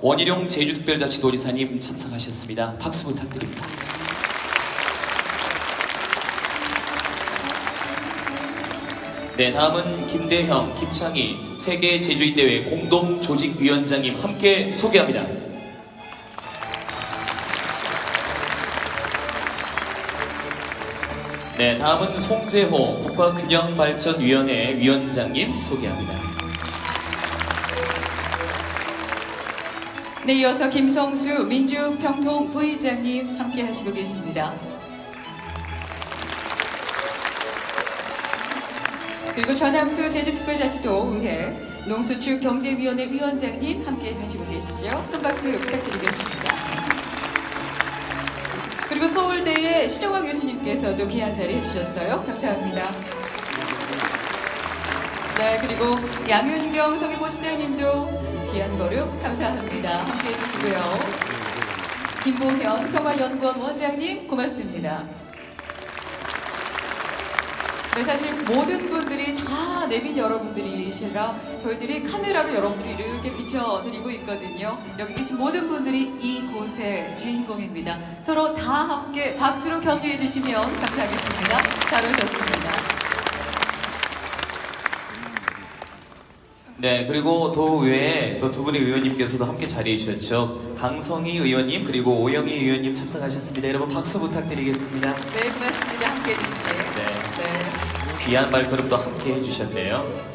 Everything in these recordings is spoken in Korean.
원희룡 제주특별자치도지사님 참석하셨습니다. 박수 부탁드립니다. 네, 다음은 김대형, 김창희 세계 제주인 대회 공동 조직위원장님 함께 소개합니다. 네, 다음은 송재호 국가균형발전위원회 위원장님 소개합니다. 네, 이어서 김성수 민주평통 부의장님 함께 하시고 계십니다. 그리고 전함수 제주특별자치도의회 농수축 경제위원회 위원장님 함께 하시고 계시죠. 큰 박수 부탁드리겠습니다. 그리고 서울대의 신영화 교수님께서도 귀한 자리 해주셨어요. 감사합니다. 네, 그리고 양윤경 성의보 시장님도 귀한 걸음 감사합니다. 함께 해 주시고요. 김보현 평화연구원 원장님 고맙습니다. 네, 사실 모든 분들이 다 내빈 여러분들이시라 저희들이 카메라로 여러분들이 이렇게 비춰드리고 있거든요. 여기 계신 모든 분들이 이곳의 주인공입니다. 서로 다 함께 박수로 격려해 주시면 감사하겠습니다. 잘 오셨습니다. 네, 그리고 도의회에 또 두 분의 의원님께서도 함께 자리해 주셨죠. 강성희 의원님 그리고 오영희 의원님 참석하셨습니다. 여러분 박수 부탁드리겠습니다. 네, 고맙습니다. 함께 해주시네. 네, 네. 귀한 발걸음도 함께 해주셨네요.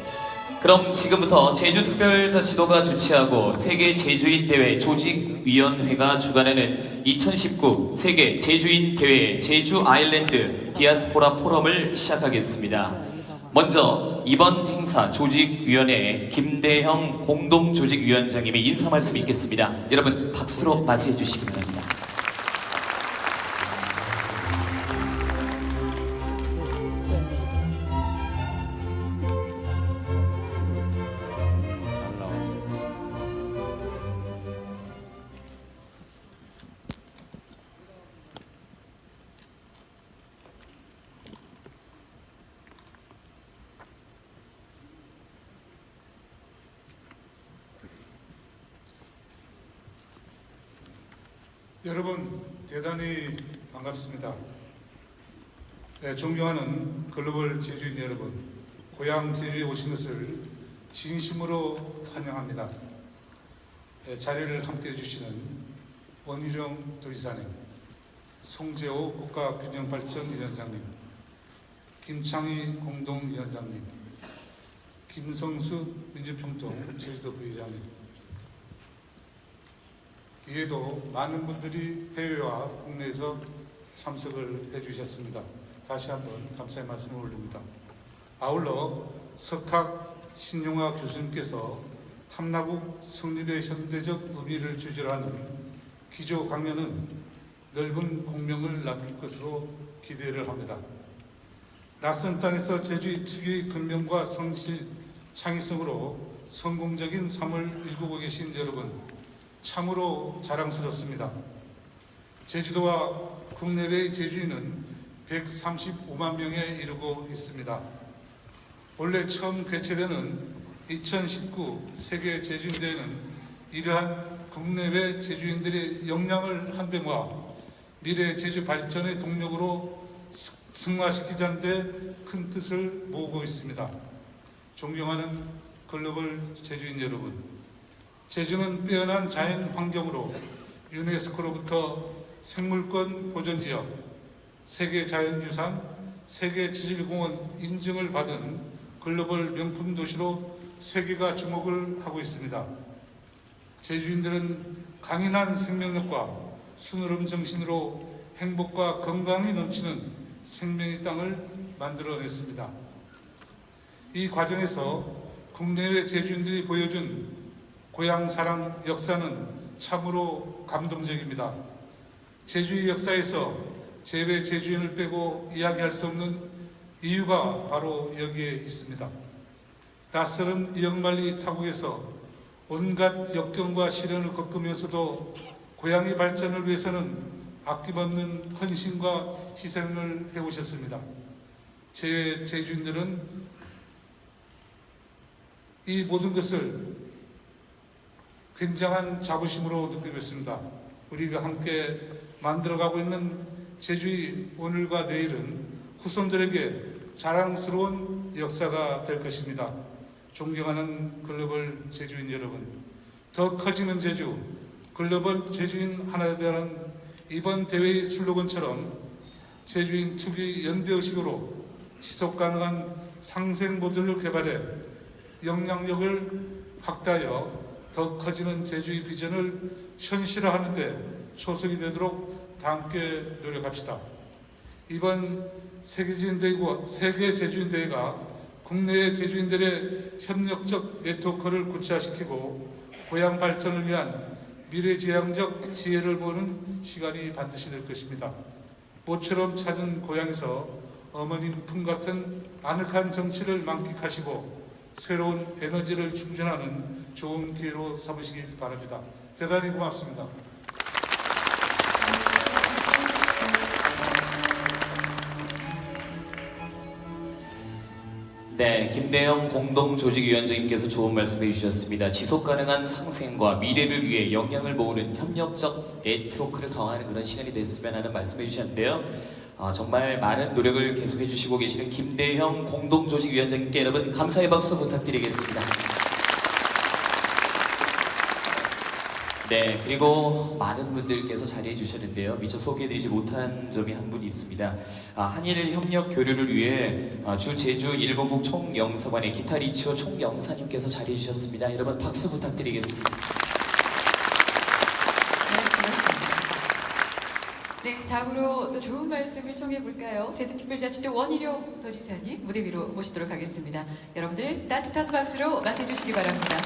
그럼 지금부터 제주특별자치도가 주최하고 세계 제주인 대회 조직위원회가 주관하는 2019 세계 제주인 대회 제주 아일랜드 디아스포라 포럼을 시작하겠습니다. 먼저 이번 행사 조직위원회 김대형 공동조직위원장님의 인사 말씀 있겠습니다. 여러분 박수로 맞이해 주시기 바랍니다. 여러분 대단히 반갑습니다. 네, 존경하는 글로벌 제주인 여러분, 고향 제주에 오신 것을 진심으로 환영합니다. 네, 자리를 함께 해주시는 원희룡 도지사님, 송재호 국가균형발전위원장님, 김창희 공동위원장님, 김성수 민주평통 제주도 부회장님, 이에도 많은 분들이 해외와 국내에서 참석을 해주셨습니다. 다시 한번 감사의 말씀을 올립니다. 아울러 석학 신용화 교수님께서 탐라국 성립의 현대적 의미를 주제로 하는 기조 강연은 넓은 공명을 남길 것으로 기대를 합니다. 낯선 땅에서 제주의 특유의 근명과 성실, 창의성으로 성공적인 삶을 일구고 계신 여러분, 참으로 자랑스럽습니다. 제주도와 국내외의 제주인은 135만 명에 이르고 있습니다. 원래 처음 개최되는 2019 세계 제주인대회는 이러한 국내외 제주인들의 역량을 한dem과 미래 제주 발전의 동력으로 스- 승화시키자는 데 큰 뜻을 모으고 있습니다. 존경하는 글로벌 제주인 여러분, 제주는 빼어난 자연 환경으로 유네스코로부터 생물권 보전지역, 세계 자연유산, 세계 지질공원 인증을 받은 글로벌 명품 도시로 세계가 주목을 하고 있습니다. 제주인들은 강인한 생명력과 순으름 정신으로 행복과 건강이 넘치는 생명의 땅을 만들어냈습니다. 이 과정에서 국내외 제주인들이 보여준 고향 사랑 역사는 참으로 감동적입니다. 제주의 역사에서 제외 제주인을 빼고 이야기할 수 없는 이유가 바로 여기에 있습니다. 낯설은 이역만리 타국에서 온갖 역경과 시련을 겪으면서도 고향의 발전을 위해서는 아낌없는 헌신과 희생을 해오셨습니다. 제 제주인들은 이 모든 것을 굉장한 자부심으로 느끼고 있습니다. 우리가 함께 만들어가고 있는 제주의 오늘과 내일은 후손들에게 자랑스러운 역사가 될 것입니다. 존경하는 글로벌 제주인 여러분, 더 커지는 제주, 글로벌 제주인 하나에 대한 이번 대회의 슬로건처럼 제주인 특유의 연대의식으로 지속 가능한 상생 모델을 개발해 영향력을 확대하여 더 커지는 제주의 비전을 현실화하는 데 초석이 되도록 다 함께 노력합시다. 이번 세계제주인대회가 세계 제주인대회가 국내의 제주인들의 협력적 네트워크를 구체화시키고 고향 발전을 위한 미래지향적 지혜를 보는 시간이 반드시 될 것입니다. 모처럼 찾은 고향에서 어머님 품 같은 아늑한 정치를 만끽하시고 새로운 에너지를 충전하는 좋은 기회로 삼으시길 바랍니다. 대단히 고맙습니다. 네, 김대영 공동조직위원장님께서 좋은 말씀해 주셨습니다. 지속 가능한 상생과 미래를 위해 영향을 모으는 협력적 네트워크를 강화하는 그런 시간이 됐으면 하는 말씀해 주셨는데요. 아, 정말 많은 노력을 계속해 주시고 계시는 김대형 공동조직위원장님께 여러분 감사의 박수 부탁드리겠습니다. 네, 그리고 많은 분들께서 자리해 주셨는데요. 미처 소개해드리지 못한 점이 한 분 있습니다. 아, 한일 협력 교류를 위해 아, 주 제주 일본국 총영사관의 기타 리치오 총영사님께서 자리해 주셨습니다. 여러분 박수 부탁드리겠습니다. 네, 고맙습니다. 네, 다음으로 또 좋은 말씀을 청해 볼까요? 제주특별자치도 원희룡 도지사님 무대 위로 모시도록 하겠습니다. 여러분들 따뜻한 박수로 맞아주시기 바랍니다.